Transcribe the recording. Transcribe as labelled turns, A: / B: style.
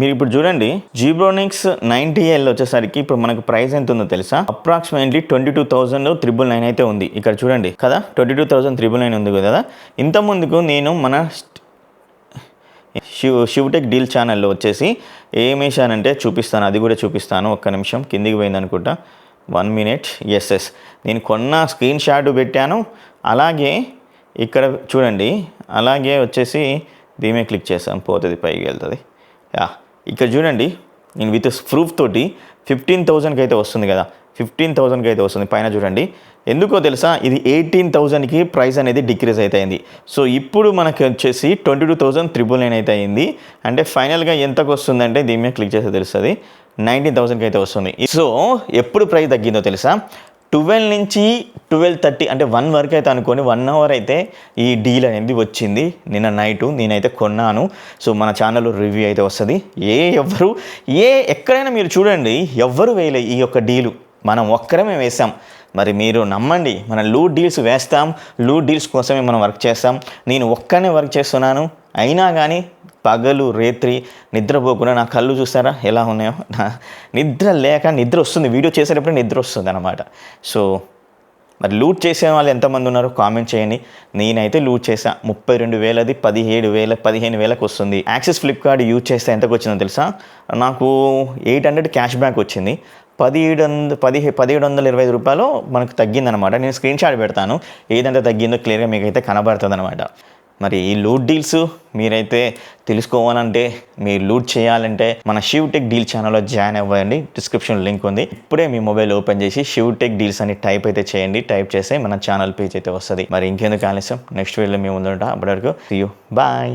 A: మీరు ఇప్పుడు చూడండి జీబ్రోనిక్స్ నైన్టీ ఎల్ వచ్చేసరికి ఇప్పుడు మనకు ప్రైస్ ఎంత ఉందో తెలుసా? Approximately twenty two thousand triple nine అయితే ఉంది. ఇక్కడ చూడండి కదా? Twenty two thousand triple nine ఉంది కదా? ఇంత ముందుకు నేను మన శివ్ శివటెక్ డీల్ ఛానల్లో వచ్చేసి ఏమేశానంటే చూపిస్తాను అది కూడా చూపిస్తాను. ఒక్క నిమిషం కిందికి పోయింది అనుకుంటా. వన్ మినిట్ ఎస్ ఎస్ నేను కొన్న స్క్రీన్ షాట్ పెట్టాను. అలాగే ఇక్కడ చూడండి అలాగే వచ్చేసి దీమే క్లిక్ చేసాం పోతుంది పైకి వెళ్తుంది. యా. ఇక్కడ చూడండి నేను విత్ ప్రూఫ్ తోటి ఫిఫ్టీన్ థౌజండ్కి అయితే వస్తుంది కదా. ఫిఫ్టీన్ థౌజండ్కి అయితే వస్తుంది పైన చూడండి. ఎందుకో తెలుసా? ఇది ఎయిటీన్ థౌజండ్కి ప్రైస్ అనేది డిక్రీజ్ అయితే అయింది సో ఇప్పుడు మనకి వచ్చేసి twenty two thousand triple nine అయితే అయింది. అంటే ఫైనల్గా ఎంతకు వస్తుందంటే దీని మీద క్లిక్ చేస్తే తెలుస్తుంది. నైన్టీన్ థౌసండ్కి అయితే వస్తుంది. సో ఎప్పుడు ప్రైస్ తగ్గిందో తెలుసా? ట్వెల్వ్ నుంచి ట్వెల్వ్ థర్టీ అంటే వన్ వరకు అయితే అనుకోని వన్ అవర్ అయితే ఈ డీల్ అనేది వచ్చింది. నిన్న నైటు నేనైతే కొన్నాను. సో మన ఛానల్లో రివ్యూ అయితే వస్తుంది. ఏ ఎవ్వరు ఏ ఎక్కడైనా మీరు చూడండి ఎవ్వరు వేయలే ఈ యొక్క డీలు. మనం ఒక్కరమే వేసాం. మరి మీరు నమ్మండి మనం లూ డీల్స్ వేస్తాం లూ డీల్స్ కోసమే మనం వర్క్ చేస్తాం. నేను ఒక్కనే వర్క్ చేస్తున్నాను. అయినా కానీ పగలు రేత్రి నిద్రపోకుండా నా కళ్ళు చూస్తారా? ఎలా ఉన్నాయో? నా నిద్ర లేక నిద్ర వస్తుంది. వీడియో చేసేటప్పుడు నిద్ర వస్తుంది అనమాట సో మరి లూట్ చేసే వాళ్ళు ఎంతమంది ఉన్నారో కామెంట్ చేయండి. నేనైతే లూట్ చేసా ముప్పై రెండు వేలది పదిహేడు వేల పదిహేను వేలకు వస్తుంది. యాక్సిస్ ఫ్లిప్కార్ట్ యూజ్ చేస్తే ఎంతకు వచ్చిందో తెలుసా? నాకు ఎయిట్ హండ్రెడ్ క్యాష్ బ్యాక్ వచ్చింది. పదిహేడు వంద పదిహే పదిహేడు వందల ఇరవై ఐదు రూపాయలు మనకు తగ్గిందనమాట నేను స్క్రీన్ షాట్ పెడతాను. ఏదంటే తగ్గిందో క్లియర్గా మీకు అయితే కనబడుతుంది అనమాట మరి ఈ లూట్ డీల్స్ మీరైతే తెలుసుకోవాలంటే మీరు లూట్ చేయాలంటే మన శివ్ టెక్ డీల్ ఛానల్లో జాయిన్ అవ్వండి. డిస్క్రిప్షన్ లింక్ ఉంది. ఇప్పుడే మీ మొబైల్ ఓపెన్ చేసి షివ్ టెక్ డీల్స్ అని టైప్ అయితే చేయండి. టైప్ చేస్తే మన ఛానల్ పేజ్ అయితే వస్తుంది. మరి ఇంకెందుకు ఆలస్యం? నెక్స్ట్ వీడియోలో మేము ఉందంట అప్పటివరకు యూ బాయ్